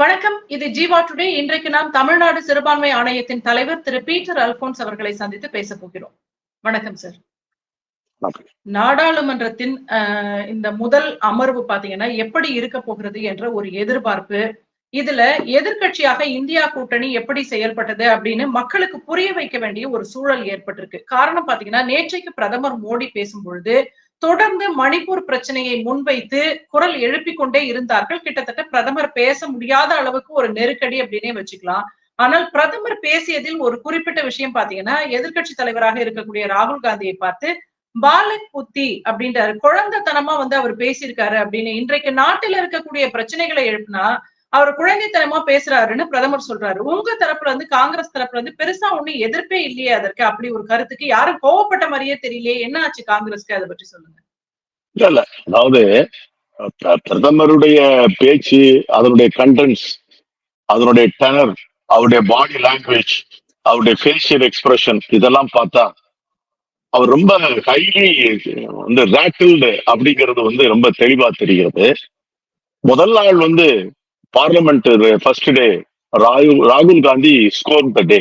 வணக்கம். இது ஜீவா டுடே. இன்றைக்கு நாம் தமிழ்நாடு சிறுபான்மை ஆணையத்தின் தலைவர் திரு பீட்டர் அல்போன்ஸ் அவர்களை சந்தித்து பேச போகிறோம். வணக்கம் சார். நாடாளுமன்றத்தின் இந்த முதல் அமர்வு பாத்தீங்கன்னா எப்படி இருக்க போகிறது என்ற ஒரு எதிர்பார்ப்பு இதுல எதிர்க்கட்சியாக இந்தியா கூட்டணி எப்படி செயல்பட்டது அப்படின்னு மக்களுக்கு புரிய வைக்க வேண்டிய ஒரு சூழல் ஏற்பட்டிருக்கு. காரணம் பாத்தீங்கன்னா நேற்றைக்கு பிரதமர் மோடி பேசும் பொழுது தொடர்ந்து மணிப்பூர் பிரச்சனையை முன்வைத்து குரல் எழுப்பிக் கொண்டே இருந்தார்கள். கிட்டத்தட்ட பிரதமர் பேச முடியாத அளவுக்கு ஒரு நெருக்கடி அப்படின்னே வச்சுக்கலாம். ஆனால் பிரதமர் பேசியதில் ஒரு குறிப்பிட்ட விஷயம் பாத்தீங்கன்னா எதிர்க்கட்சி தலைவராக இருக்கக்கூடிய ராகுல் காந்தியை பார்த்து பாலக் புத்தி அப்படின்றாரு. குழந்தைத்தனமா வந்து அவர் பேசியிருக்காரு அப்படின்னு. இன்றைக்கு நாட்டில் இருக்கக்கூடிய பிரச்சனைகளை எழுப்பினா அவர் குழந்தைத்தனமா பேசுறாருன்னு பிரதமர் சொல்றாரு. உங்க தரப்புல இருந்து காங்கிரஸ் தரப்புல இருந்து பெருசா ஒண்ணும் எதிர்ப்பே இல்லையே அதற்கு அப்படி ஒரு கருத்துக்கு யாரும் கோவப்பட்ட மாதிரியே தெரியலையே. என்ன ஆச்சு காங்கிரஸ்க்கு அதை பற்றி சொல்லுங்க. இல்ல இல்ல. அதாவது பிரதமருடைய பேச்சு அதனுடைய கண்டென்ட்ஸ் அதனுடைய டெனர் அவருடைய பாடி லாங்குவேஜ் அவருடைய ஃபேஷியல் எக்ஸ்பிரஷன் இதெல்லாம் பார்த்தா அவர் ரொம்ப ஹைலி வந்து ரேட்டில்டு அப்படிங்கிறது வந்து ரொம்ப தெளிவா தெரிகிறது. முதல் நாள் வந்து பார்லிமெண்ட் ஃபர்ஸ்ட் டே ராகுல் ராகுல் காந்தி ஸ்கோர் த டே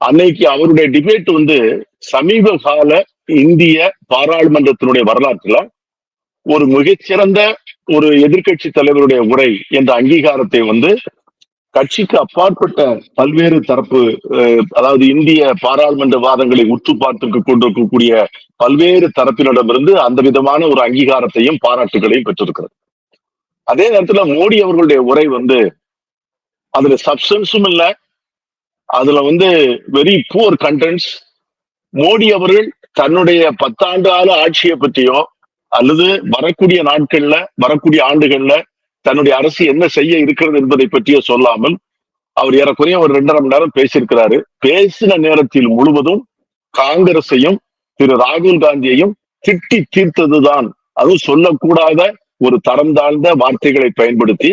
அன்னைக்கு அவருடைய டிபேட் வந்து சமீப கால இந்திய பாராளுமன்றத்தினுடைய வரலாற்றுல ஒரு மிகச்சிறந்த ஒரு எதிர்க்கட்சி தலைவருடைய உரை என்ற அங்கீகாரத்தை வந்து கட்சிக்கு அப்பாற்பட்ட பல்வேறு தரப்பு அதாவது இந்திய பாராளுமன்ற வாதங்களை உற்று பார்த்து கொண்டிருக்கக்கூடிய பல்வேறு தரப்பினரிடமிருந்து அந்த விதமான ஒரு அங்கீகாரத்தையும் பாராட்டுகளையும் பெற்றிருக்கிறது. அதே நேரத்துல மோடி அவர்களுடைய உரை வந்து அதுல சப்ஸ்டன்ஸும் இல்ல. அதுல வந்து வெரி புவர் கண்டென்ட்ஸ் மோடி அவர்கள் தன்னுடைய பத்தாண்டு கால ஆட்சியை பற்றியோ அல்லது வரக்கூடிய நாட்கள்ல வரக்கூடிய ஆண்டுகள்ல தன்னுடைய அரசு என்ன செய்ய இருக்கிறது என்பதை பற்றியோ சொல்லாமல் அவர் ஏறக்குறைய ஒரு ரெண்டரை மணி நேரம் பேசியிருக்கிறாரு. பேசின நேரத்தில் முழுவதும் காங்கிரஸையும் திரு ராகுல் காந்தியையும் திட்டி தீர்த்ததுதான். அதுவும் சொல்லக்கூடாத ஒரு தரம் தாழ்ந்த வார்த்தைகளை பயன்படுத்தி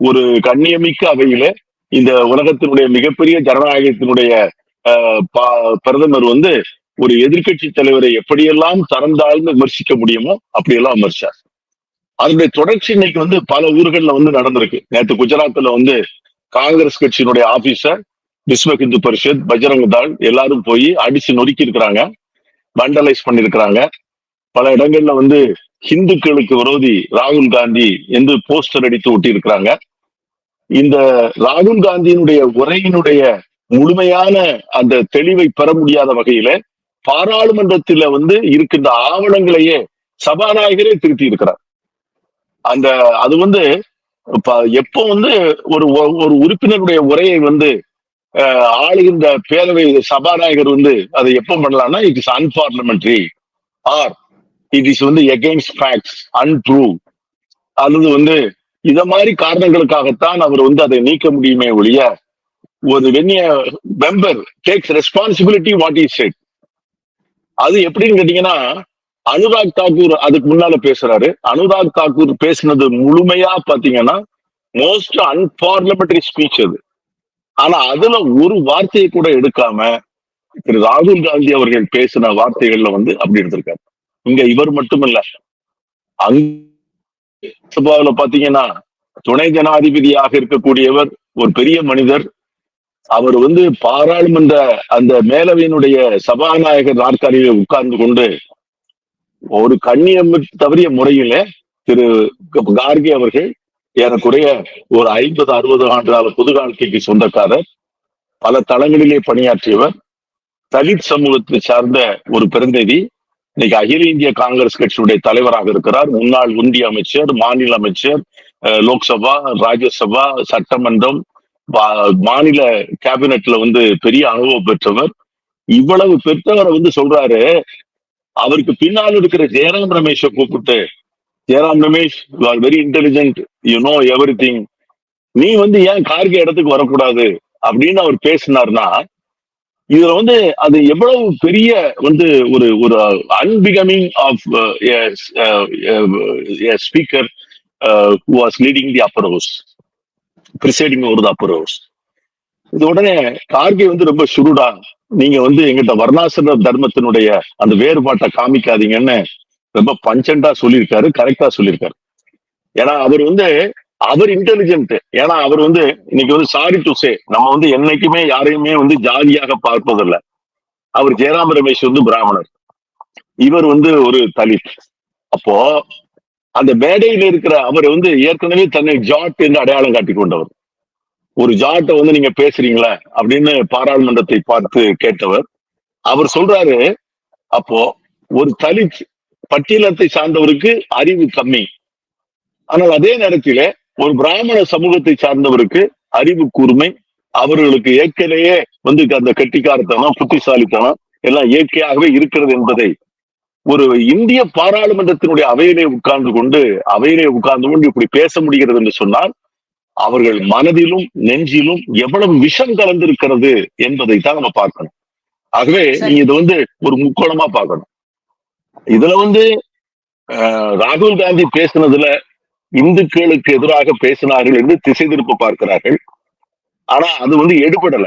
ஒரு கண்ணியமிக்க அவையில இந்த உலகத்தினுடைய மிகப்பெரிய ஜனநாயகத்தினுடைய பா- பிரதமர் வந்து ஒரு எதிர்க்கட்சி தலைவரை எப்படியெல்லாம் தரம் தாழ்ந்து விமர்சிக்க முடியுமோ அப்படியெல்லாம் விமர்சார் அதனுடைய தொடர்ச்சி இன்னைக்கு வந்து பல ஊர்கள்ல வந்து நடந்திருக்கு. நேற்று குஜராத்ல வந்து காங்கிரஸ் கட்சியினுடைய ஆபீசர் விஸ்வ ஹிந்து பரிஷத் பஜ்ரங் தாள் எல்லாரும் போய் அடிச்சு நொறுக்கி இருக்கிறாங்க வண்டலைஸ் பண்ணிருக்கிறாங்க பல இடங்கள்ல வந்து ஹிந்துக்களுக்கு விரோதி ராகுல் காந்தி என்று போஸ்டர் அடித்து ஒட்டி இருக்கிறாங்க இந்த ராகுல் காந்தியினுடைய உரையினுடைய முழுமையான அந்த தெளிவை பெற முடியாத வகையில பாராளுமன்றத்தில வந்து இருக்கின்ற ஆவணங்களையே சபாநாயகரே திருத்தி இருக்கிறார். அந்த அது வந்து எப்போ வந்து ஒரு ஒ- ஒரு உறுப்பினருடைய உரையை வந்து ஆளுகின்ற பேரவை சபாநாயகர் வந்து அதை எப்போ பண்ணலாம்னா it is or it is வந்து எகெயின்ஸ்ட் ஃபேக்ட்ஸ் அன்ட்ரூ அல்லது வந்து இத மாதிரி காரணங்களுக்காகத்தான் அவர் வந்து அதை நீக்க முடியுமே ஒழிய ஒரு வெண்ணிய member takes responsibility what is said அது எப்படின்னு கேட்டீங்கன்னா அனுராக் தாக்கூர் அதுக்கு முன்னால பேசுறாரு. அனுராக் தாக்கூர் பேசினது முழுமையா பாத்தீங்கன்னா மோஸ்ட் அன்பார்லமெண்டரி ஸ்பீச் அது. ஆனா அதுல ஒரு வார்த்தையை கூட எடுக்காம திரு ராகுல் காந்தி அவர்கள் பேசின வார்த்தைகள்ல வந்து அப்படி எடுத்திருக்காரு இங்க இவர் மட்டுமல்ல. இல்ல அங்க பாத்தீங்கன்னா துணை ஜனாதிபதியாக இருக்கக்கூடியவர் ஒரு பெரிய மனிதர். அவர் வந்து பாராளுமன்ற அந்த மேலவையினுடைய சபாநாயகர் நாற்காலியில உட்கார்ந்து கொண்டு ஒரு கண்ணியம் தவறிய முறையில திரு கார்கே அவர்கள் ஏறக்குறைய ஒரு ஐம்பது அறுபது ஆண்டு புது வாழ்க்கைக்கு சொந்தக்காரர் பல தளங்களிலே பணியாற்றியவர் தலித் சமூகத்தை சார்ந்த ஒரு பிரதிநிதி இன்னைக்கு அகில இந்திய காங்கிரஸ் கட்சியுடைய தலைவராக இருக்கிறார். முன்னாள் ஒன்றிய அமைச்சர் மாநில அமைச்சர் லோக்சபா ராஜ்யசபா சட்டமன்றம் மாநில கேபினெட்ல வந்து பெரிய அனுபவம் பெற்றவர். இவ்வளவு பெற்றவரை வந்து சொல்றாரு அவருக்கு பின்னால் இருக்கிற ஜெயராம் ரமேஷை கூப்பிட்டு Jairam Ramesh you are very intelligent you know everything நீ வந்து ஏன் கார்கே இடத்துக்கு வரக்கூடாது? அப்படின்னு அவர் பேசினார்னா இதுல வந்து அது எவ்வளவு பெரிய வந்து ஒரு ஒரு unbecoming of speaker was leading the upper house presiding ஒரு அப்பர் ஹவுஸ் இது உடனே கார்கே வந்து ரொம்ப சுருடா நீங்க வந்து எங்கிட்ட வர்ணாசிர தர்மத்தினுடைய அந்த வேறுபாட்டை காமிக்காதீங்கன்னு ரொம்ப பஞ்சண்டா சொல்லியிருக்காரு கரெக்டா சொல்லியிருக்காரு. ஏன்னா அவர் வந்து அவர் இன்டெலிஜென்ட் ஏன்னா அவர் வந்து இன்னைக்கு வந்து சாரி டு சே நம்ம வந்து என்னைக்குமே யாரையுமே வந்து ஜாதியாக பார்ப்பதில்ல. அவர் ஜெயராம ரமேஷ் வந்து பிராமணர். இவர் வந்து ஒரு தலித். அப்போ அந்த மேடையில் இருக்கிற அவர் வந்து ஏற்கனவே தன்னை ஜாட் என்று அடையாளம் காட்டி கொண்டவர். ஒரு ஜாட்டை வந்து நீங்க பேசுறீங்களா அப்படின்னு பாராளுமன்றத்தை பார்த்து கேட்டவர். அவர் சொல்றாரு அப்போ ஒரு தலித் பட்டியலத்தை சார்ந்தவருக்கு அறிவு கம்மி. ஆனால் அதே நேரத்திலே ஒரு பிராமண சமூகத்தை சார்ந்தவருக்கு அறிவு கூர்மை அவர்களுக்கு ஏற்கனவே வந்து அந்த கெட்டிக்காரத்தனம் புத்திசாலித்தனம் எல்லாம் இயற்கையாகவே இருக்கிறது என்பதை ஒரு இந்திய பாராளுமன்றத்தினுடைய அவையிலே உட்கார்ந்து கொண்டு அவையிலே உட்கார்ந்து கொண்டு இப்படி பேச முடிகிறது என்று சொன்னால் அவர்கள் மனதிலும் நெஞ்சிலும் எவ்வளவு விஷம் கலந்திருக்கிறது என்பதை தான் நம்ம பார்க்கணும் ஆகவே. நீங்க இதை வந்து ஒரு முக்கோணமா பார்க்கணும் இதுல வந்து ராகுல் காந்தி பேசினதுல இந்துக்களுக்கு எதிராக பேசினார்கள் என்று திசை திருப்ப பார்க்கிறார்கள். ஆனா அது வந்து எடுபடல.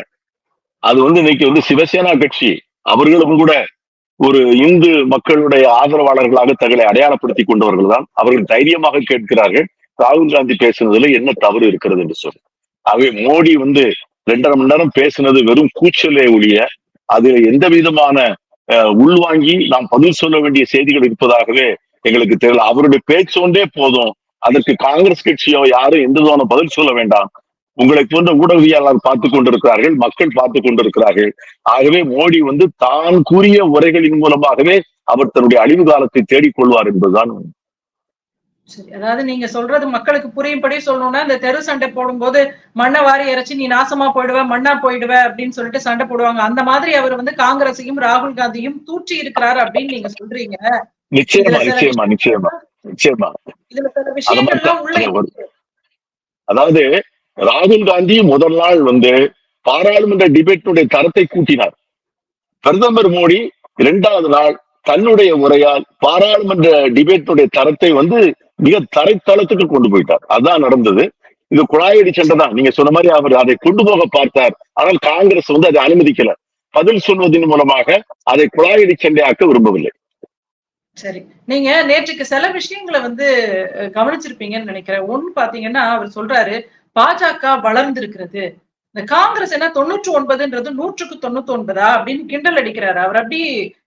அது வந்து இன்னைக்கு வந்து சிவசேனா கட்சி அவர்களும் கூட ஒரு இந்து மக்களுடைய ஆதரவாளர்களாக தங்களை அடையாளப்படுத்தி கொண்டவர்கள் தான். அவர்கள் தைரியமாக கேட்கிறார்கள் ராகுல் காந்தி பேசுனதுல என்ன தவறு இருக்கிறது என்று சொல்லி. ஆகவே மோடி வந்து ரெண்டரை மணி நேரம் பேசினது வெறும் கூச்சலே ஒழிய அதுல எந்த விதமான அஹ், உள்வாங்கி நாம் பதில் சொல்ல வேண்டிய செய்திகள் இருப்பதாகவே எங்களுக்கு தெரியல. அவருடைய பேச்சோண்டே போதும். அதற்கு காங்கிரஸ் கட்சியோ யாரும் எந்த விதமான பதில் சொல்ல வேண்டாம். உங்களை போன்ற ஊடகவியலாளர் பார்த்து கொண்டிருக்கிறார்கள் மக்கள் பார்த்து கொண்டிருக்கிறார்கள். ஆகவே மோடி வந்து தான் கூறிய உரைகளின் மூலமாகவே அவர் தன்னுடைய அழிவு காலத்தை தேடிக்கொள்வார் என்பதுதான் சரி அதாவது நீங்க சொல்றது மக்களுக்கு புரியும்படி சொல்லணும்னா இந்த தெரு சண்டை போடும்போது மண்ணை வாரி இறைச்சி நீ நாசமா போயிடுவ மண்ணா போயிடுவ அப்படின்னு சொல்லிட்டு சண்டை போடுவாங்க. அந்த மாதிரி அவர் வந்து காங்கிரஸையும் ராகுல் காந்தியும் தூற்றி இருக்கிறார் அப்படின்னு நீங்க சொல்றீங்க. நிச்சயமா நிச்சயமா நிச்சயமா. நிச்சயமா. அதாவது ராகுல் காந்தி முதல் நாள் வந்து பாராளுமன்ற டிபேட்டுடைய தரத்தை கூட்டினார். பிரதமர் மோடி இரண்டாவது நாள் தன்னுடைய உரையால் பாராளுமன்ற டிபேட்டுடைய தரத்தை வந்து மிக தரைத்தளத்துக்கு கொண்டு போயிட்டார். அதான் நடந்தது. இது குழாயடி சண்டை தான் நீங்க சொன்ன மாதிரி அவர் அதை கொண்டு போக பார்த்தார். ஆனால் காங்கிரஸ் வந்து அதை அனுமதிக்கல. பதில் சொல்வதன் மூலமாக அதை குழாயடி சண்டையாக்க விரும்பவில்லை. சரி. நீங்க நேற்றுக்கு சில விஷயங்களை வந்து கவனிச்சிருப்பீங்கன்னு நினைக்கிறேன். ஒண்ணு பாத்தீங்கன்னா அவர் சொல்றாரு பாஜக வளர்ந்திருக்கிறது. இந்த காங்கிரஸ் என்ன தொண்ணூற்று ஒன்பதுன்றது நூற்றுக்கு தொண்ணூத்தி ஒன்பதா அப்படின்னு கிண்டல் அடிக்கிறாரு. அவர் அப்படி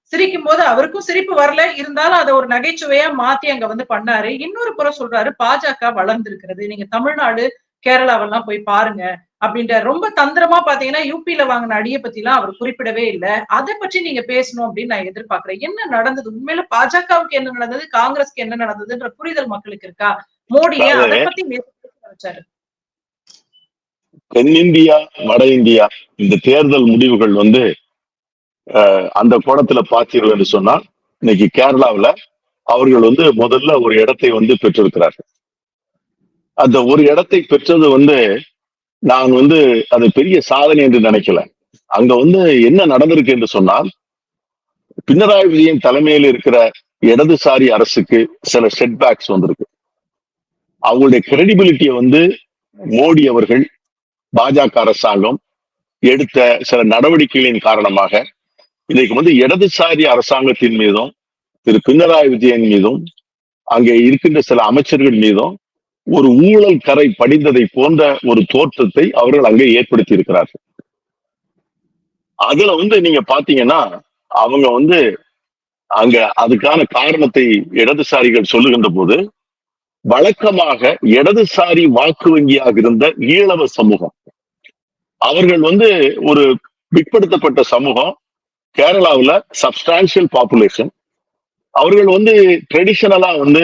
சிரிக்கும் போது அவருக்கும் சிரிப்பு வரல. இருந்தாலும் அதை ஒரு நகைச்சுவையா மாத்தி அங்க வந்து பண்ணாரு. இன்னொரு புறம் சொல்றாரு பாஜக வளர்ந்திருக்கிறது. நீங்க தமிழ்நாடு கேரளாவெல்லாம் போய் பாருங்க. அப்படின்ற ரொம்ப தந்திரமா பாத்தீங்கன்னா யூபில வாங்கின அடியை பத்தி எல்லாம் அவர் குறிப்பிடவே இல்லை. அதை பற்றி நீங்க பேசணும் அப்படின்னு நான் எதிர்பார்க்கிறேன். என்ன நடந்தது? உண்மையில பாஜகவுக்கு என்ன நடந்தது? காங்கிரஸ்க்கு என்ன நடந்ததுன்ற புரிதல் மக்களுக்கு இருக்கா? மோடி ஏன் அதை பத்தி வச்சாரு தென்னிந்தியா வட இந்தியா இந்த தேர்தல் முடிவுகள் வந்து அந்த கோணத்துல பார்த்தீர்கள் என்று சொன்னால் இன்னைக்கு கேரளாவுல அவர்கள் வந்து முதல்ல ஒரு இடத்தை வந்து பெற்றிருக்கிறார்கள். அந்த ஒரு இடத்தை பெற்றது வந்து நான் வந்து அது பெரிய சாதனை என்று நினைக்கல. அங்க வந்து என்ன நடந்திருக்கு என்று சொன்னால் பினராயி விஜயன் தலைமையில் இருக்கிற இடதுசாரி அரசுக்கு சில செட்பேக்ஸ் வந்திருக்கு. அவங்களுடைய கிரெடிபிலிட்டியை வந்து மோடி அவர்கள் பாஜக அரசாங்கம் எடுத்த சில நடவடிக்கைகளின் காரணமாக இன்னைக்கு வந்து இடதுசாரி அரசாங்கத்தின் மீதும் திரு பினராயி விஜயன் மீதும் அங்கே இருக்கின்ற சில அமைச்சர்கள் மீதும் ஒரு ஊழல் கரை படிந்ததை போன்ற ஒரு தோற்றத்தை அவர்கள் அங்கே ஏற்படுத்தி இருக்கிறார்கள் அதுல வந்து நீங்க பாத்தீங்கன்னா அவங்க வந்து அங்க அதுக்கான காரணத்தை இடதுசாரிகள் சொல்லுகின்ற போது வழக்கமாக இடதுசாரி வாக்கு வங்கியாக இருந்த ஈழவ சமூகம் அவர்கள் வந்து ஒரு பிற்படுத்தப்பட்ட சமூகம் கேரளாவுல சப்ஸ்டான்சியல் பாப்புலேஷன் அவர்கள் வந்து ட்ரெடிஷனலா வந்து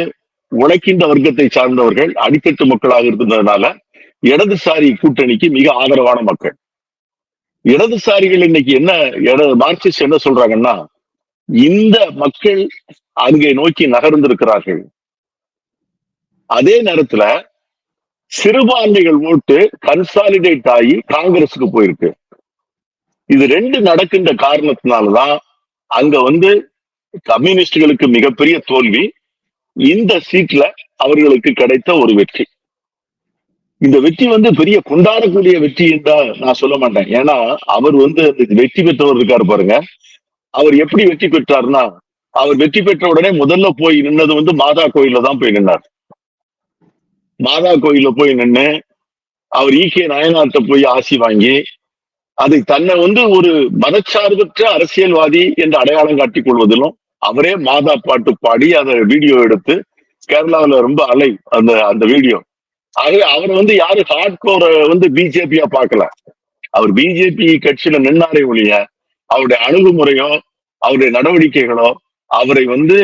உழைக்கின்ற வர்க்கத்தை சார்ந்தவர்கள் அடித்தட்டு மக்களாக இருந்ததுனால இடதுசாரி கூட்டணிக்கு மிக ஆதரவான மக்கள். இடதுசாரிகள் இன்னைக்கு என்ன மார்க்சிஸ்ட் என்ன சொல்றாங்கன்னா இந்த மக்கள் அங்கே நோக்கி நகர்ந்திருக்கிறார்கள். அதே நேரத்துல சிறுபான்மைகள் ஓட்டு கன்சாலிடேட் ஆகி காங்கிரஸுக்கு போயிருக்கு. இது ரெண்டு நடக்கின்ற காரணத்தினாலதான் அங்க வந்து கம்யூனிஸ்டுகளுக்கு மிகப்பெரிய தோல்வி இந்த சீட்ல அவர்களுக்கு கிடைத்த ஒரு வெற்றி. இந்த வெற்றி வந்து பெரிய கொண்டாடக்கூடிய வெற்றி என்றா நான் சொல்ல மாட்டேன். ஏன்னா அவர் வந்து வெற்றி பெற்றவர் இருக்காரு பாருங்க. அவர் எப்படி வெற்றி பெற்றார்னா அவர் வெற்றி பெற்ற உடனே முதல்ல போய் நின்னது வந்து மாதா கோயில தான் போய் நின்னார். மாதா கோயில்ல போய் நின்னு அவர் ஈகே கே போய் ஆசி வாங்கி அதை தன்னை வந்து ஒரு மதச்சார்பற்ற அரசியல்வாதி என்று அடையாளம் காட்டிக் கொள்வதிலும் அவரே மாதா பாட்டு பாடி அதை வீடியோ எடுத்து கேரளாவுல ரொம்ப அலை அந்த அந்த வீடியோ ஆகவே அவர் வந்து யாரு ஹார்ட் கோர வந்து பிஜேபியா பார்க்கல. அவர் பிஜேபி கட்சியில நின்னாரே ஒழிய அவருடைய அணுகுமுறையோ அவருடைய நடவடிக்கைகளோ அவரை வந்து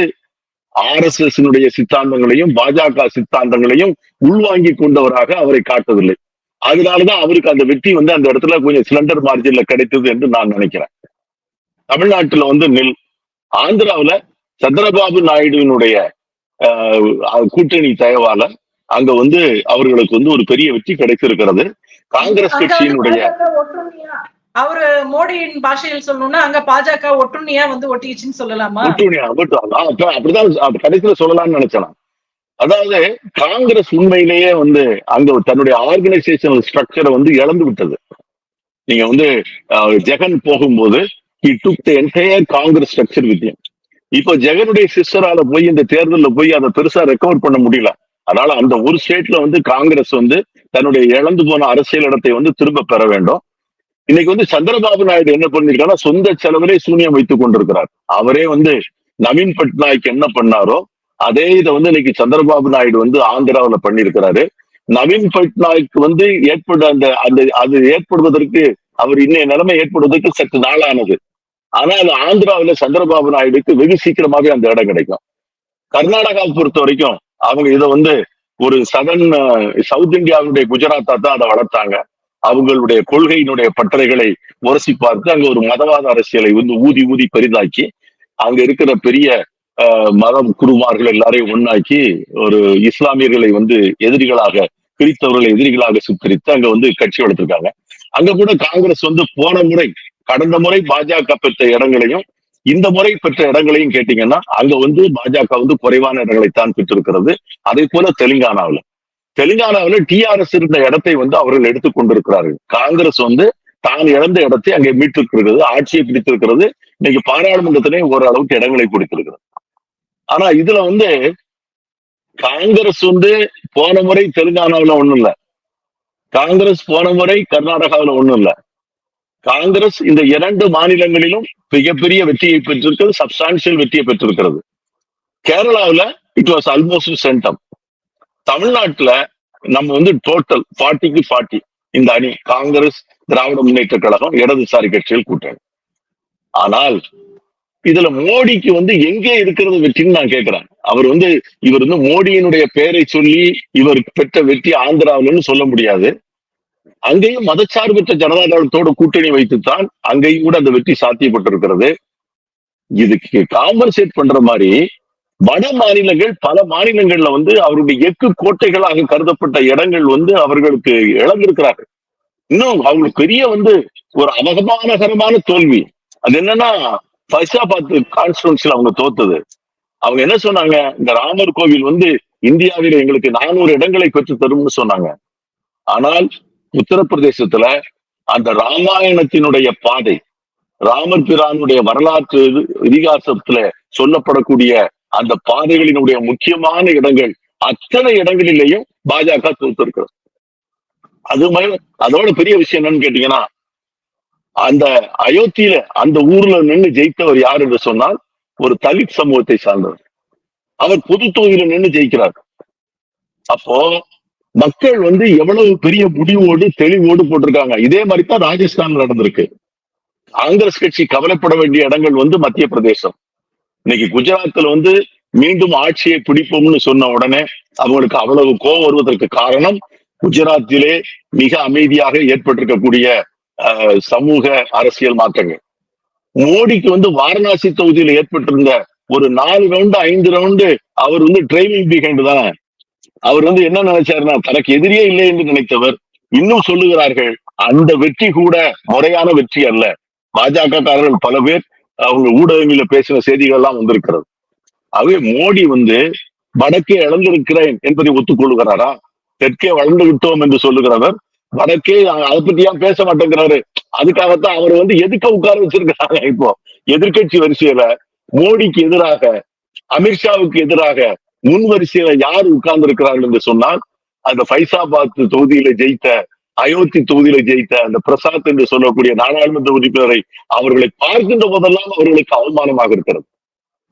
ஆர் எஸ் எஸ் சித்தாந்தங்களையும் பாஜக சித்தாந்தங்களையும் உள்வாங்கி கொண்டவராக அவரை காட்டவில்லை. அதனாலதான் அவருக்கு அந்த வெற்றி வந்து அந்த இடத்துல கொஞ்சம் சிலண்டர் மார்ஜின்ல கிடைத்தது என்று நான் நினைக்கிறேன். தமிழ்நாட்டுல வந்து நெல் ஆந்திராவுல சந்திரபாபு நாயுடுவினுடைய கூட்டணி தயவால அங்க வந்து அவர்களுக்கு வந்து ஒரு பெரிய வெற்றி கிடைத்திருக்கிறது. காங்கிரஸ் கட்சியினுடைய அவரு மோடியின் பாஷையில் சொல்லணும்னா அங்க பாஜக ஒட்டுண்ணியா வந்து ஒட்டிக்கிச்சுன்னு சொல்லலாமா? ஒட்டுண்ணியா? அப்படிதான் அப்ப கடைசியில சொல்லலாம்னு நினைச்சேன் நான். அதாவது காங்கிரஸ் உண்மையிலேயே வந்து அங்க தன்னுடைய ஆர்கனைசேஷனல் ஸ்ட்ரக்சரை வந்து இழந்து விட்டது நீங்க வந்து ஜெகன் போகும்போது காங்கிரஸ் ஸ்ட்ரக்சர் with இப்போ ஜெகனுடைய சிஸ்டரால போய் இந்த தேர்தலில் போய் அதை பெருசா ரெக்கவர் பண்ண முடியல. அதனால அந்த ஒரு ஸ்டேட்ல வந்து காங்கிரஸ் வந்து தன்னுடைய இழந்து போன அரசியல் இடத்தை வந்து திரும்ப பெற வேண்டும். இன்னைக்கு வந்து சந்திரபாபு நாயுடு என்ன பண்ணிருக்காருன்னா சொந்த செலவிலே சூனியம் வைத்துக் கொண்டிருக்கிறார். அவரே வந்து நவீன் பட்நாயக் என்ன பண்ணாரோ அதே இதை வந்து இன்னைக்கு சந்திரபாபு நாயுடு வந்து ஆந்திராவுல பண்ணியிருக்கிறாரு நவீன் பட்நாயக் வந்து ஏற்பட அந்த அந்த அது ஏற்படுவதற்கு அவர் இன்னைய நிலைமை ஏற்படுவதற்கு சற்று நாளானது. ஆனா அது ஆந்திராவுல சந்திரபாபு நாயுடுக்கு வெகு சீக்கிரமாவே அந்த இடம் கிடைக்கும். கர்நாடகாவை பொறுத்த வரைக்கும் அவங்க இதை வந்து ஒரு சதன் சவுத் இந்தியாவுடைய குஜராத்தா தான் அதை வளர்த்தாங்க. அவங்களுடைய கொள்கையினுடைய பட்டறைகளை உரசி பார்த்து அங்க ஒரு மதவாத அரசியலை வந்து ஊதி ஊதி பெரிதாக்கி அங்க இருக்கிற பெரிய மதம் குருமார்கள் எல்லாரையும் ஒன்னாக்கி ஒரு இஸ்லாமியர்களை வந்து எதிரிகளாக பிரித்தவர்களை எதிரிகளாக சுத்தரித்து அங்க வந்து கட்சி வளர்த்திருக்காங்க. அங்க கூட காங்கிரஸ் வந்து போன முறை கடந்த முறை பாஜக பெற்ற இடங்களையும் இந்த முறை பெற்ற இடங்களையும் கேட்டீங்கன்னா அங்க வந்து பாஜக வந்து குறைவான இடங்களை தான் பெற்றிருக்கிறது. அதே போல தெலுங்கானாவுல. தெலுங்கானாவுல டிஆர்எஸ் இருந்த இடத்தை வந்து அவர்கள் எடுத்துக் கொண்டிருக்கிறார்கள். காங்கிரஸ் வந்து தான் இழந்த இடத்தை அங்கே மீட்டிருக்கிறது ஆட்சியை பிடித்திருக்கிறது. இன்னைக்கு பாராளுமன்றத்திலே ஓரளவுக்கு இடங்களை பிடித்திருக்கிறது. ஆனா இதுல வந்து காங்கிரஸ் வந்து போன முறை தெலுங்கானாவுல ஒண்ணும் இல்ல. காங்கிரஸ் போன முறை கர்நாடகாவுல ஒண்ணும் இல்ல. காங்கிரஸ் இந்த இரண்டு மாநிலங்களிலும் மிகப்பெரிய வெற்றியை பெற்றிருக்கிறது சப்ஸ்டான்சியல் வெற்றியை பெற்றிருக்கிறது. கேரளாவுல இட் வாஸ் ஆல்மோஸ்ட் சென்டம் தமிழ்நாட்டுல நம்ம வந்து டோட்டல் ஃபார்ட்டிக்கு ஃபார்ட்டி இந்த அணி காங்கிரஸ் திராவிட முன்னேற்ற கழகம் இடதுசாரி கட்சிகள் கூட்டணி. ஆனால் இதுல மோடிக்கு வந்து எங்கே இருக்கிறது வெற்றின்னு நான் கேட்கிறேன். அவர் வந்து இவர் வந்து மோடியினுடைய பெயரை சொல்லி இவர் பெற்ற வெற்றி ஆந்திராவில்னு சொல்ல முடியாது. அங்கேயும் மதச்சார்பற்ற ஜனதா தளத்தோடு கூட்டணி வைத்துத்தான் அங்கேயும் கூட அந்த வெற்றி சாத்தியப்பட்டிருக்கிறது. இதுக்கு காம்பன்சேட் பண்ற மாதிரி வட மாநிலங்கள் பல மாநிலங்கள்ல வந்து அவருடைய எக்கு கோட்டைகளாக கருதப்பட்ட இடங்கள் வந்து அவர்களுக்கு இழந்திருக்கிறார்கள். இன்னும் அவங்களுக்கு பெரிய வந்து ஒரு அவமானகரமான தோல்வி. அது என்னன்னா ஃபைசாபாத் கான்ஸ்டுவன்சில அவங்க தோத்தது. அவங்க என்ன சொன்னாங்க? இந்த ராமர் கோவில் வந்து இந்தியாவில் எங்களுக்கு நானூறு இடங்களை பெற்று தரும்னு சொன்னாங்க. ஆனால் உத்தரப்பிரதேசத்துல அந்த ராமாயணத்தினுடைய பாதை ராமர் பிரானுடைய வரலாற்று இதிகாசத்துல சொல்லப்படக்கூடிய அந்த பாதைகளினுடைய முக்கியமான இடங்கள் அத்தனை இடங்களிலேயும் பாஜக தோத்திருக்கிறது. அது மாதிரி அதோட பெரிய விஷயம் என்னன்னு கேட்டீங்கன்னா அந்த அயோத்தியில அந்த ஊர்ல நின்று ஜெயித்தவர் யார் என்று சொன்னால் ஒரு தலித் சமூகத்தை சார்ந்தவர். அவர் பொது தொகுதியில நின்று ஜெயிக்கிறார். அப்போ மக்கள் வந்து எவ்வளவு பெரிய முடிவோடு தெளிவோடு போட்டிருக்காங்க. இதே மாதிரி தான் ராஜஸ்தான் நடந்திருக்கு. காங்கிரஸ் கட்சி கவலைப்பட வேண்டிய இடங்கள் வந்து மத்திய பிரதேசம். இன்னைக்கு குஜராத்ல வந்து மீண்டும் ஆட்சியை பிடிப்போம்னு சொன்ன உடனே அவங்களுக்கு அவ்வளவு கோவம் வருவதற்கு காரணம் குஜராத்திலே மிக அமைதியாக ஏற்பட்டிருக்கக்கூடிய சமூக அரசியல் மாற்றங்கள். மோடிக்கு வந்து வாரணாசி தொகுதியில் ஏற்பட்டிருந்த ஒரு நாலு ரவுண்டு ஐந்து ரவுண்டு அவர் வந்து டிரைவிங் பிஹைண்ட் தானே? அவர் வந்து என்ன நினைச்சாருன்னா தனக்கு எதிரியே இல்லை என்று நினைத்தவர் இன்னும் சொல்லுகிறார்கள் அந்த வெற்றி கூட முறையான வெற்றி அல்ல. பாஜக காரர்கள் பல பேர் அவங்க ஊடகங்களில பேசின செய்திகள் எல்லாம் வந்திருக்கிறது. ஆகவே மோடி வந்து வடக்கே இழந்திருக்கிறேன் என்பதை ஒத்துக்கொள்கிறாரா? தெற்கே வளர்ந்து விட்டோம் என்று சொல்லுகிறவர் வடக்கே அதை பத்தி ஏன் பேச மாட்டேங்கிறாரு? அதுக்காகத்தான் அவர் வந்து எதுக்க உட்கார வச்சிருக்கிறாங்க இப்போ? எதிர்க்கட்சி வரிசையில மோடிக்கு எதிராக அமித்ஷாவுக்கு எதிராக முன் வரிசையில யார் உட்கார்ந்து இருக்கிறார்கள் என்று சொன்னால் அந்த பைசாபாத் தொகுதியில ஜெயித்த அயோத்தி தொகுதியில ஜெயித்த அந்த பிரசாத் என்று சொல்லக்கூடிய நாடாளுமன்ற உறுப்பினரை அவர்களை பார்க்கின்ற போதெல்லாம் அவர்களுக்கு அவமானமாக இருக்கிறது.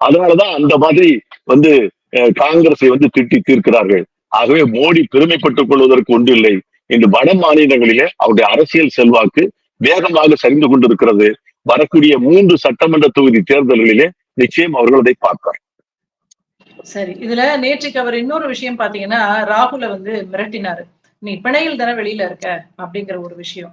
அதனாலதான் அந்த மாதிரி வந்து அஹ், காங்கிரஸை வந்து திட்டி தீர்க்கிறார்கள். ஆகவே மோடி பெருமைப்பட்டுக் கொள்வதற்கு ஒன்றில்லை இன்று வட மாநிலங்களிலே அவருடைய அரசியல் செல்வாக்கு வேகமாக சரிந்து கொண்டிருக்கிறது. வரக்கூடிய மூன்று சட்டமன்ற தொகுதி தேர்தல்களிலே நிச்சயம் அவர்கள் அதை பார்ப்பார். சரி இதுல நேற்றுக்கு அவர் இன்னொரு விஷயம் பாத்தீங்கன்னா ராகுல வந்து மிரட்டினாரு. நீ பிணையில் தானே வெளியில இருக்க அப்படிங்கிற ஒரு விஷயம்.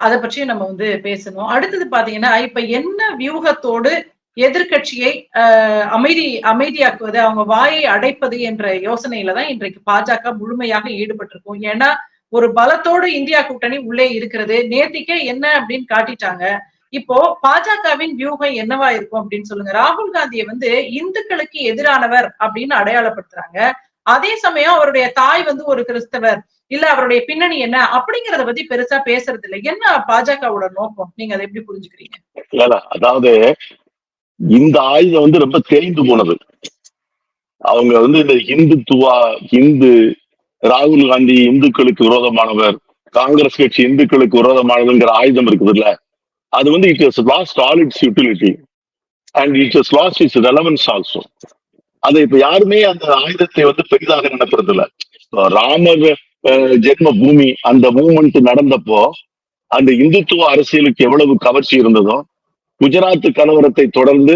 அதை பற்றியும் நம்ம வந்து பேசணும். அடுத்தது பாத்தீங்கன்னா இப்ப என்ன வியூகத்தோடு எதிர்க்கட்சியை ஆஹ், அமைதி அமைதியாக்குவது அவங்க வாயை அடைப்பது என்ற யோசனையில தான் இன்றைக்கு பாஜக முழுமையாக ஈடுபட்டிருக்கும். ஏன்னா ஒரு பலத்தோடு இந்தியா கூட்டணி உள்ளே இருக்கிறது. நேத்திக்கே என்ன அப்படின்னு காட்டிட்டாங்க? இப்போ பாஜகவின் வியூகம் என்னவா இருக்கும் அப்படின்னு சொல்லுங்க. ராகுல் காந்தியை வந்து இந்துக்களுக்கு எதிரானவர் அப்படின்னு அடையாளப்படுத்துறாங்க. அதே சமயம் அவருடைய தாய் வந்து ஒரு கிறிஸ்தவர் இல்ல அவருடைய பின்னணி என்ன அப்படிங்கறத பத்தி பெருசா பேசுறது இல்ல. என்ன பாஜகவோட நோக்கம்? நீங்க அதை எப்படி புரிஞ்சுக்கிறீங்க? இல்ல அதாவது இந்த ஆயுதம் வந்து ரொம்ப தேய்ந்து போனது. அவங்க வந்து இந்த இந்துத்துவா இந்து ராகுல் காந்தி இந்துக்களுக்கு விரோதமானவர் காங்கிரஸ் கட்சி இந்துக்களுக்கு விரோதமானதுங்கிற ஆயுதம் இருக்குது இல்ல. அது வந்து it is lost all its utility and it is lost its relevance also அதை இப்ப யாருமே அந்த ஆயுதத்தை வந்து பெரிதாக நினைக்கிறது இல்ல ராமர் ஜென்ம பூமி அந்த மூமெண்ட் நடந்தப்போ அந்த இந்துத்துவ அரசியலுக்கு எவ்வளவு கவர்ச்சி இருந்ததோ குஜராத் கலவரத்தை தொடர்ந்து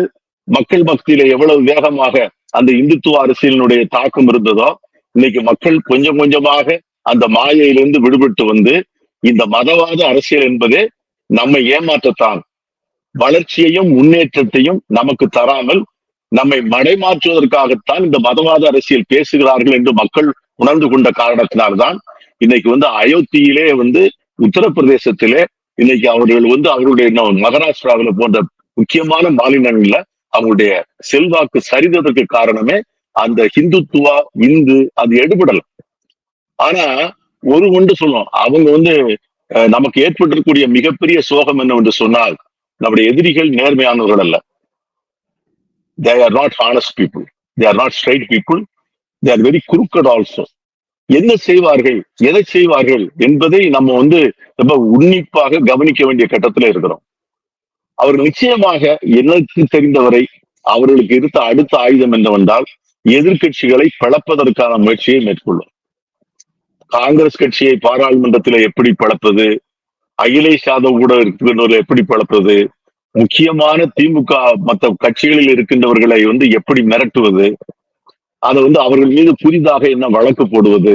மக்கள் பக்தியில எவ்வளவு வேகமாக அந்த இந்துத்துவ அரசியலினுடைய தாக்கம் இருந்ததோ இன்னைக்கு மக்கள் கொஞ்சம் கொஞ்சமாக அந்த மாயையிலிருந்து விடுபட்டு வந்து இந்த மதவாத அரசியல் என்பதே நம்மை ஏமாற்றத்தான் வளர்ச்சியையும் முன்னேற்றத்தையும் நமக்கு தராமல் நம்மை மடைமாற்றுவதற்காகத்தான் இந்த மதவாத அரசியல் பேசுகிறார்கள் என்று மக்கள் உணர்ந்து கொண்ட காரணத்தினால்தான் இன்னைக்கு வந்து அயோத்தியிலே வந்து உத்தரப்பிரதேசத்திலே இன்னைக்கு அவர்கள் வந்து அவர்களுடைய மகாராஷ்டிராவில போன்ற முக்கியமான மாநிலங்கள்ல அவங்களுடைய செல்வாக்கு சரிந்ததற்கு காரணமே அந்த ஹிந்துத்துவா இந்து அது எடுபடல. ஆனா ஒரு ஒன்று சொல்லும் அவங்க வந்து நமக்கு ஏற்பட்டிருக்கக்கூடிய மிகப்பெரிய சோகம் என்னவென்று சொன்னால் நம்முடைய எதிரிகள் நேர்மையானவர்கள் அல்ல. They are not honest people they are not straight people they are very crooked also என்ன செய்வார்கள்? எதை செய்வார்கள் என்பதை நம்ம வந்து ரொம்ப உன்னிப்பாக கவனிக்க வேண்டிய கட்டத்துல இருக்கிறோம். அவர்கள் நிச்சயமாக எனக்கு தெரிந்தவரை அவர்களுக்கு இருந்த அடுத்த ஆயுதம் என்னவென்றால் எதிர்க்கட்சிகளை பிளப்பதற்கான முயற்சியை மேற்கொள்ளும். காங்கிரஸ் கட்சியை பாராளுமன்றத்தில் எப்படி பிளப்பது அகிலேஷ் யாதவ் கூட இருக்கின்றவர்கள் எப்படி பிளப்பது முக்கியமான திமுக மற்ற கட்சிகளில் இருக்கின்றவர்களை வந்து எப்படி மிரட்டுவது? அதை வந்து அவர்கள் மீது புதிதாக என்ன வழக்கு போடுவது?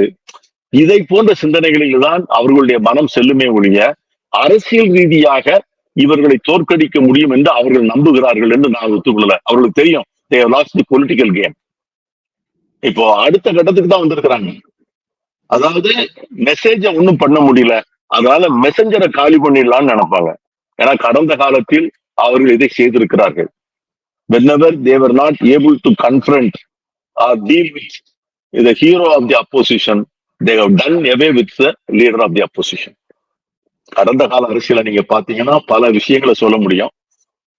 இதை போன்ற சிந்தனைகளில் தான் அவர்களுடைய மனம் செல்லுமே ஒழிய அரசியல் ரீதியாக இவர்களை தோற்கடிக்க முடியும் என்று அவர்கள் நம்புகிறார்கள் என்று நான் ஒத்துக்கொள்ளல. அவர்களுக்கு தெரியும் தே லாஸ்ட் பொலிட்டிக்கல் கேம் இப்போ அடுத்த கட்டத்துக்கு தான் வந்திருக்கிறாங்க. அதாவது மெசேஜ ஒன்னும் பண்ண முடியல. அதனால மெசஞ்சரை காலி பண்ணிடலாம்னு நினைப்பாங்க. ஏன்னா கடந்த காலத்தில் அவர்கள் இதை செய்திருக்கிறார்கள். Whenever they were not able to confront or deal with with hero of the opposition they have done away with the leader of the opposition கடந்த கால அரசியல நீங்க பாத்தீங்கன்னா பல விஷயங்களை சொல்ல முடியும்.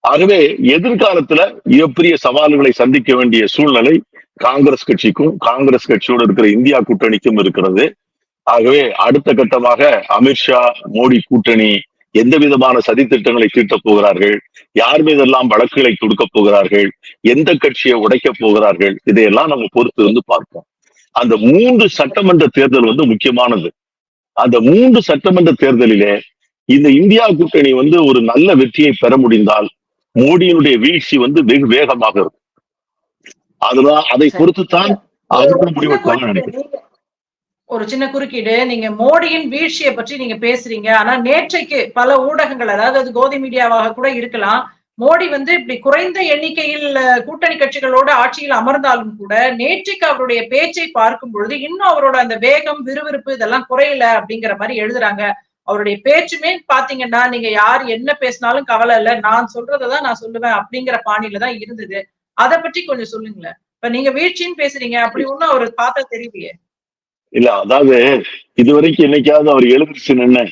ஆகவே எதிர்காலத்துல மிகப்பெரிய சவால்களை சந்திக்க வேண்டிய சூழ்நிலை காங்கிரஸ் கட்சிக்கும் காங்கிரஸ் கட்சியோடு இருக்கிற இந்தியா கூட்டணிக்கும் இருக்கிறது. ஆகவே அடுத்த கட்டமாக அமித்ஷா மோடி கூட்டணி எந்த விதமான சதித்திட்டங்களை தீட்டப் போகிறார்கள்? யார் மீதெல்லாம் வழக்குகளை கொடுக்க போகிறார்கள்? எந்த கட்சியை உடைக்க போகிறார்கள்? இதையெல்லாம் நம்ம பொறுத்து வந்து பார்ப்போம். அந்த மூன்று சட்டமன்ற தேர்தல் வந்து முக்கியமானது. அந்த மூன்று சட்டமன்ற தேர்தலிலே இந்த இந்தியா கூட்டணி வந்து ஒரு நல்ல வெற்றியை பெற முடிந்தால் மோடியினுடைய வீழ்ச்சி வந்து வெகு வேகமாக இருக்கும். அதுதான் அதை பொறுத்துத்தான் அவர்கள் முடிவெடுப்பாங்க நினைக்கிறேன். ஒரு சின்ன குறுக்கீடு நீங்க மோடியின் வீழ்ச்சியை பற்றி நீங்க பேசுறீங்க. ஆனா நேற்றைக்கு பல ஊடகங்கள் அதாவது அது கோதி மீடியாவாக கூட இருக்கலாம் மோடி வந்து இப்படி குறைந்த எண்ணிக்கையில் கூட்டணி கட்சிகளோடு ஆட்சியில் அமர்ந்தாலும் கூட நேற்றைக்கு அவருடைய பேச்சை பார்க்கும் பொழுது இன்னும் அவரோட அந்த வேகம் விறுவிறுப்பு இதெல்லாம் குறையல அப்படிங்கிற மாதிரி எழுதுறாங்க. அவருடைய பேச்சுமே பாத்தீங்கன்னா நீங்க யார் என்ன பேசினாலும் கவலை இல்ல நான் சொல்றதை நான் சொல்லுவேன் அப்படிங்கிற பாணியில தான் இருந்தது. அதை பற்றி கொஞ்சம் சொல்லுங்களேன். இப்ப நீங்க வீழ்ச்சின்னு பேசுறீங்க அப்படி ஒண்ணும் அவர் பார்த்தா தெரியலையே. இல்ல அதாவது இதுவரைக்கும் என்னைக்காவது அவர் எழுந்திருச்சு நின்னு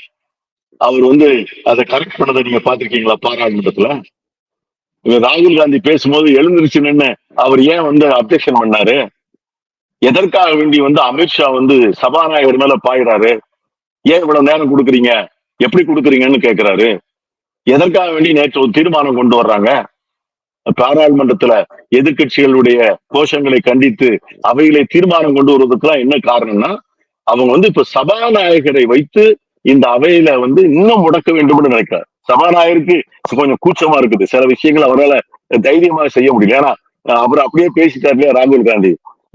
அவர் வந்து அதை கரெக்ட் பண்ணதை நீங்க பாத்திருக்கீங்களா பாராளுமன்றத்துல? ராகுல் காந்தி பேசும்போது எழுந்திருச்சு நின்று அவர் ஏன் வந்து அப்ஜெக்ஷன் பண்ணாரு? எதற்காக வேண்டி வந்து அமித்ஷா வந்து சபாநாயகர் மேல பாயிறாரு? ஏன் இவ்வளவு நேரம் கொடுக்குறீங்க? எப்படி கொடுக்குறீங்கன்னு கேக்குறாரு. எதற்காக வேண்டி நேற்று ஒரு தீர்மானம் கொண்டு வர்றாங்க? பாராளுமன்றத்துல எதிர்க்கட்சிகளுடைய கோஷங்களை கண்டித்து அவைகளை தீர்மானம் கொண்டு வருவதற்கெல்லாம் என்ன காரணம்னா அவங்க வந்து இப்ப சபாநாயகரை வைத்து இந்த அவையில வந்து இன்னும் முடக்க வேண்டும்னு நினைக்கிறார். சபாநாயகருக்கு கொஞ்சம் கூச்சமா இருக்குது. சில விஷயங்கள் அவரால் தைரியமாக செய்ய முடியல. ஏன்னா அவர் அப்படியே பேசிட்டார் இல்லையா ராகுல் காந்தி?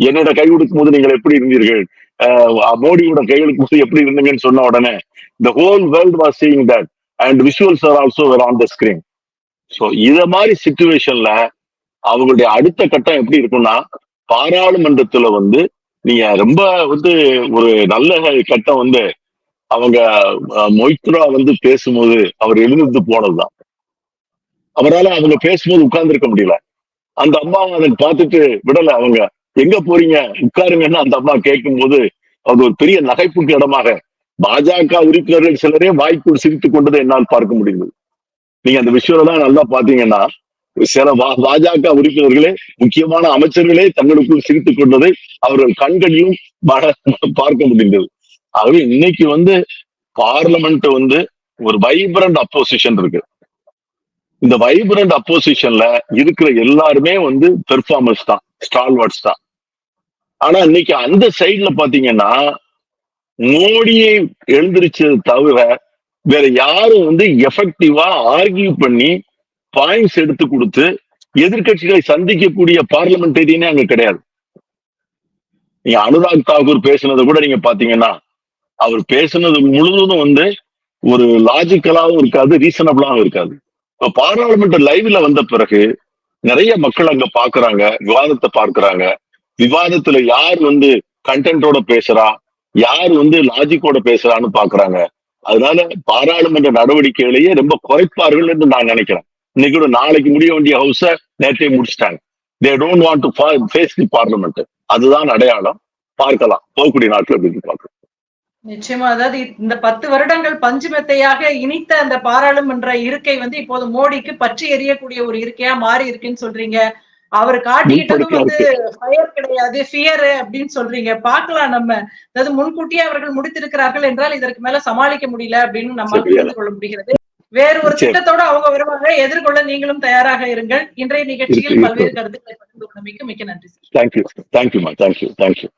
என்னோட கை கொடுக்கும் போது நீங்கள் எப்படி இருந்தீர்கள்? அஹ் மோடியோட கை கொடுக்கும் போது எப்படி இருந்தீங்கன்னு சொன்ன உடனே the whole world was seeing that and visuals are also on the screen so இத மாதிரி சுச்சுவேஷன்ல அவங்களுடைய அடுத்த கட்டம் எப்படி இருக்கும்னா பாராளுமன்றத்துல வந்து நீங்க ரொம்ப வந்து ஒரு நல்ல கட்டம் வந்து அவங்க மொய்த்ரா வந்து பேசும்போது அவர் எழுந்து போனதுதான். அவரால அவங்க பேசும்போது உட்கார்ந்து இருக்க முடியல. அந்த அம்மா அதை பார்த்துட்டு விடல அவங்க. எங்க போறீங்க? உட்காருங்கன்னு அந்த அம்மா கேட்கும் போது அது ஒரு பெரிய நகைப்புக்கு இடமாக பாஜக உறுப்பினர்கள் சிலரே வாய்க்குள் சிரித்துக் கொண்டதை என்னால் பார்க்க முடிந்தது. நீங்க அந்த விஷயம் நல்லா பாத்தீங்கன்னா சில பாஜக உறுப்பினர்களே முக்கியமான அமைச்சர்களே தங்களுக்குள் சிரித்துக் கொண்டதை அவர்கள் கண்களிலும் பார்க்க முடிந்தது. ஆகவே இன்னைக்கு வந்து பார்லமெண்ட் வந்து ஒரு வைப்ரண்ட் அப்போசிஷன் இருக்கு. இந்த வைப்ரண்ட் அப்போசிஷன்ல இருக்கிற எல்லாருமே வந்து பெர்ஃபார்மன்ஸ் தான் ஸ்டால்வர்ட்ஸ் தான். ஆனா இன்னைக்கு அந்த சைடுல பாத்தீங்கன்னா மோடியை எழுந்திருச்சது தவிர வேற யாரும் வந்து எஃபெக்டிவா ஆர்கியூ பண்ணி பாயிண்ட்ஸ் எடுத்து கொடுத்து எதிர்க்கட்சிகளை சந்திக்கக்கூடிய பார்லிமெண்டேரியனே அங்க கிடையாது. நீங்க அனுராக் தாக்கூர் பேசுனதை கூட நீங்க பாத்தீங்கன்னா அவர் பேசுனது முழுவதும் வந்து ஒரு லாஜிக்கலாவும் இருக்காது ரீசனபிளாவும் இருக்காது. இப்ப பாராளுமன்ற லைவ்ல வந்த பிறகு நிறைய மக்கள் அங்க பாக்குறாங்க விவாதத்தை பார்க்கிறாங்க. விவாதத்துல யார் வந்து கண்டென்ட்டோட பேசுறா யார் வந்து லாஜிக்கோட பேசுறான்னு பாக்குறாங்க அதனால பாராளுமன்ற நடவடிக்கைகளையே ரொம்ப குறைப்பார்கள் என்று நான் நினைக்கிறேன். இன்னைக்கு கூட நாளைக்கு முடிய வேண்டிய ஹவுஸ நேற்றே முடிச்சிட்டாங்க. They don't want to face the parliament அதுதான் அடையாளம். பார்க்கலாம். போகக்கூடிய நாட்கள் அப்படின்னு பார்க்கலாம். நிச்சயமா அதாவது இந்த பத்து வருடங்கள் பஞ்சு மெத்தையாக இனித்த அந்த பாராளுமன்ற இருக்கை வந்து இப்போது மோடிக்கு பற்றி எரியக்கூடிய ஒரு இருக்கையா மாறி இருக்குன்னு சொல்றீங்க. அவர் காட்டிக்கிட்டதும் வந்து ஃபயர் கிடையாது ஃபியர் அப்படின்னு சொல்றீங்க. பார்க்கலாம் நம்ம. அதாவது முன்கூட்டியே அவர்கள் முடித்திருக்கிறார்கள் என்றால் இதற்கு மேல சமாளிக்க முடியல அப்படின்னு நம்மால் சரியா. புரிந்து கொள்ள முடிகிறது. வேறு ஒரு. திட்டத்தோட அவங்க வருவாங்க. எதிர்கொள்ள நீங்களும் தயாராக இருங்கள். இன்றைய நிகழ்ச்சியில் பல்வேறு கருத்துக்களை பகிர்ந்து கொண்டமைக்கு மிக்க நன்றி சார் தேங்க்யூ தேங்க்யூமா தேங்க்யூ தேங்க்யூ